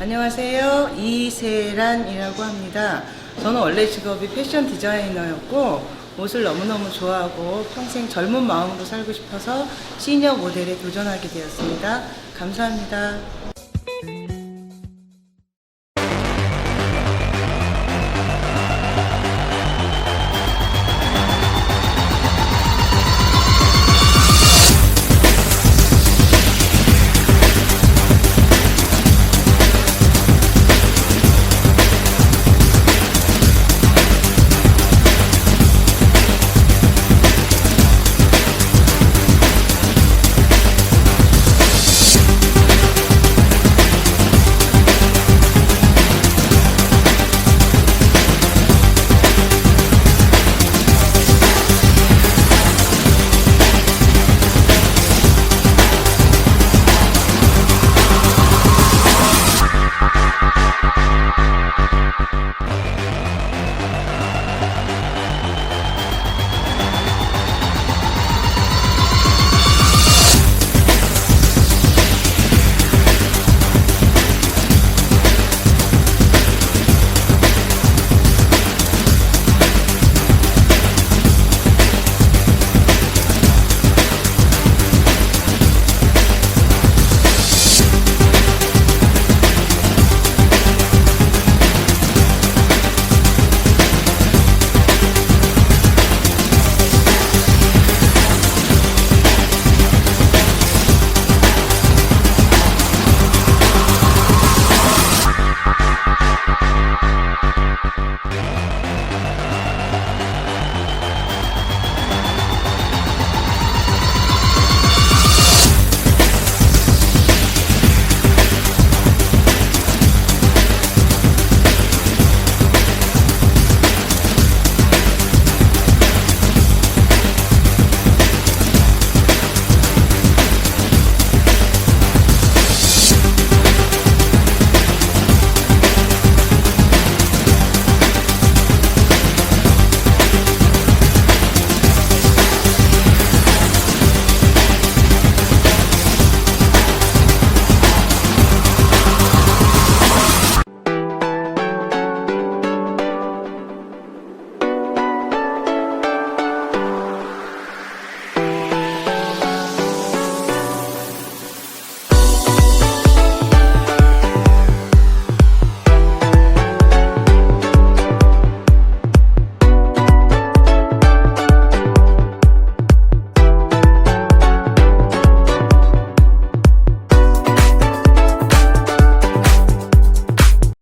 안녕하세요. 이세란이라고 합니다. 저는 원래 직업이 패션 디자이너였고 옷을 너무너무 좋아하고 평생 젊은 마음으로 살고 싶어서 시니어 모델에 도전하게 되었습니다. 감사합니다.